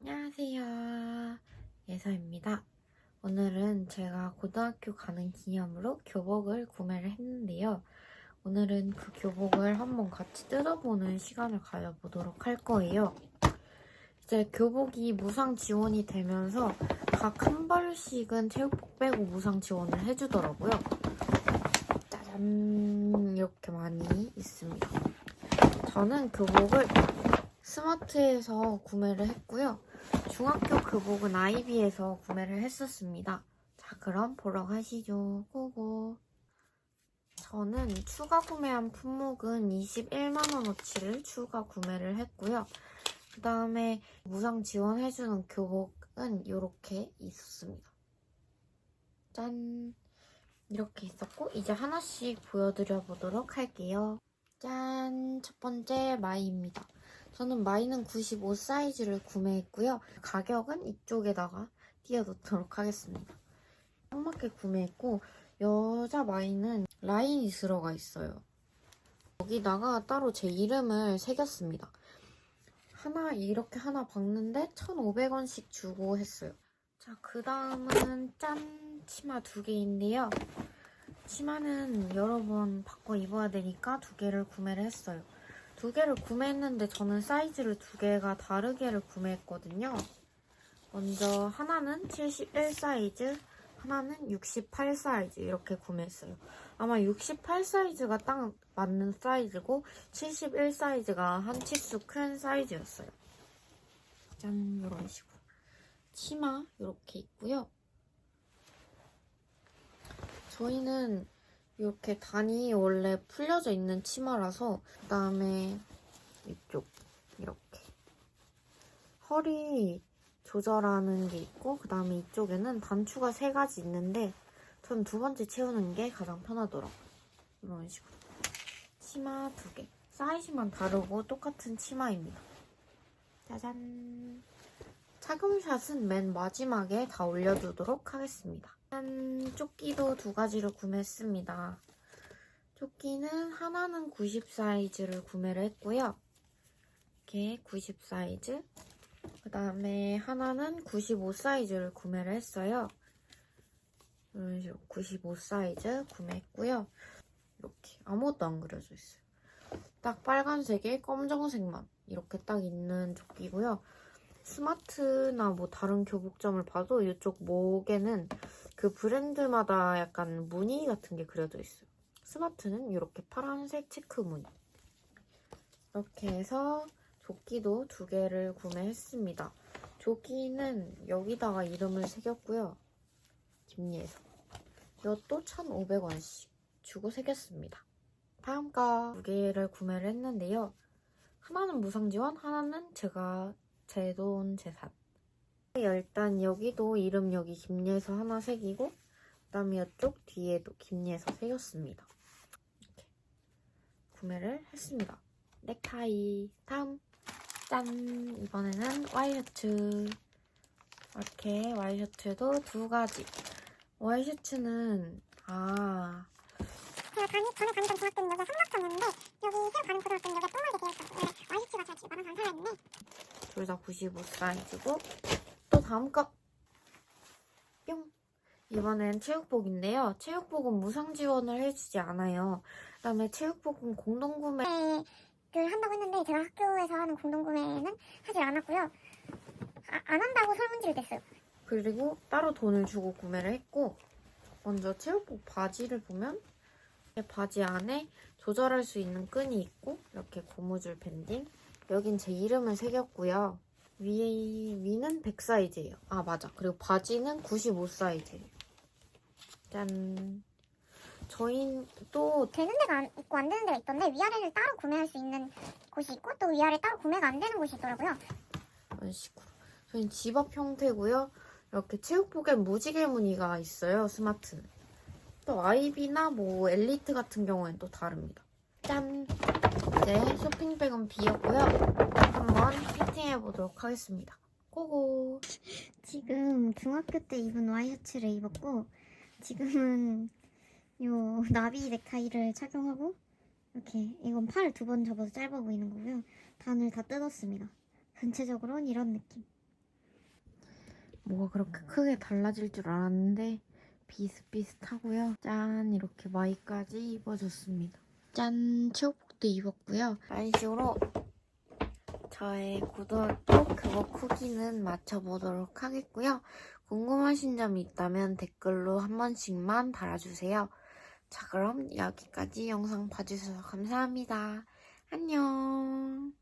안녕하세요. 예서입니다. 오늘은 제가 고등학교 가는 기념으로 교복을 구매를 했는데요. 오늘은 그 교복을 한번 같이 뜯어보는 시간을 가져보도록 할 거예요. 이제 교복이 무상 지원이 되면서 각 한 벌씩은 체육복 빼고 무상 지원을 해주더라고요. 짜잔! 이렇게 많이 있습니다. 저는 교복을 스마트에서 구매를 했고요. 중학교 교복은 아이비에서 구매를 했었습니다. 자, 그럼 보러 가시죠. 고고. 저는 추가 구매한 품목은 21만원어치를 추가 구매를 했고요. 그 다음에 무상 지원해주는 교복은 이렇게 있었습니다. 짠! 이렇게 있었고, 이제 하나씩 보여드려 보도록 할게요. 짠! 첫 번째 마이입니다. 저는 마이는 95 사이즈를 구매했고요. 가격은 이쪽에다가 띄워놓도록 하겠습니다. 딱 맞게 구매했고 여자 마이는 라인이 들어가 있어요. 여기다가 따로 제 이름을 새겼습니다. 하나 이렇게 하나 박는데 1,500원씩 주고 했어요. 자, 그 다음은 짠! 치마 두 개인데요. 치마는 여러 번 바꿔 입어야 되니까 두 개를 구매를 했어요. 두 개를 구매했는데 저는 사이즈를 두 개가 다르게를 구매했거든요. 먼저 하나는 71 사이즈, 하나는 68 사이즈 이렇게 구매했어요. 아마 68 사이즈가 딱 맞는 사이즈고 71 사이즈가 한 치수 큰 사이즈였어요. 짠 이런 식으로 치마 이렇게 있고요. 저희는 이렇게 단이 원래 풀려져 있는 치마라서 그 다음에 이쪽 이렇게 허리 조절하는 게 있고 그 다음에 이쪽에는 단추가 세 가지 있는데 전 두 번째 채우는 게 가장 편하더라고요. 이런 식으로. 치마 두 개. 사이즈만 다르고 똑같은 치마입니다. 짜잔. 착용샷은 맨 마지막에 다 올려두도록 하겠습니다 한 조끼도 두 가지를 구매했습니다. 조끼는 하나는 90 사이즈를 구매를 했고요. 이렇게 90 사이즈. 그 다음에 하나는 95 사이즈를 구매를 했어요. 이런 식으로 95 사이즈 구매했고요. 이렇게 아무것도 안 그려져 있어요. 딱 빨간색에 검정색만 이렇게 딱 있는 조끼고요. 스마트나 뭐 다른 교복점을 봐도 이쪽 목에는 그 브랜드마다 약간 무늬 같은 게 그려져 있어요. 스마트는 이렇게 파란색 체크 무늬. 이렇게 해서 조끼도 두 개를 구매했습니다. 조끼는 여기다가 이름을 새겼고요. 김예서. 이것도 1,500원씩 주고 새겼습니다. 다음 거두 개를 구매를 했는데요. 하나는 무상 지원, 하나는 제가 제돈 재산. 일단 여기도 이름 여기 김예서 하나 새기고 그다음에 이쪽 뒤에도 김예서 새겼습니다. 이렇게 구매를 했습니다. 넥타이 다음 짠 이번에는 와이셔츠 이렇게 와이셔츠도 두 가지 와이셔츠는 아 제가 다니, 전에 다니던 중학교는 여기가 삼각형이었는데 여기 새로 가는 고등학교는 여기가 동그랗게 되어 있어요. 원래 와이시가 잘 지금 많아서 안 살아있는데 둘다 95 사이즈고 또 다음 거 뿅! 이번엔 체육복인데요. 체육복은 무상 지원을 해주지 않아요. 그 다음에 체육복은 공동구매 를 한다고 했는데 제가 학교에서 하는 공동구매는 하질 않았고요. 아, 안 한다고 설문지를 냈어요. 그리고 따로 돈을 주고 구매를 했고 먼저 체육복 바지를 보면 이 바지 안에 조절할 수 있는 끈이 있고 이렇게 고무줄 밴딩 여긴 제 이름을 새겼고요 위, 위는 100 사이즈예요. 아 맞아. 그리고 바지는 95 사이즈예요. 짠. 저희 또 되는 데가 안- 있고 안 되는 데가 있던데 위아래를 따로 구매할 수 있는 곳이 있고 또 위아래 따로 구매가 안 되는 곳이 있더라고요. 이런 식으로. 저희는 집업 형태고요. 이렇게 체육복엔 무지개 무늬가 있어요 스마트는. 또 아이비나 뭐 엘리트 같은 경우엔 또 다릅니다. 짠. 이제 쇼핑백은 비었고요 한번 피팅해 보도록 하겠습니다 고고 지금 중학교 때 입은 와이셔츠를 입었고 지금은 요 나비 넥타이를 착용하고 이렇게 이건 팔 두 번 접어서 짧아 보이는 거고요. 단을 다 뜯었습니다. 전체적으로는 이런 느낌. 뭐가 그렇게 크게 달라질 줄 알았는데 비슷비슷하고요. 짠 이렇게 마이까지 입어줬습니다. 짠 체육복도 입었고요. 이런 식으로 저의 고등학교 교복 후기는 맞춰보도록 하겠고요. 궁금하신 점이 있다면 댓글로 한 번씩만 달아주세요. 자 그럼 여기까지 영상 봐주셔서 감사합니다. 안녕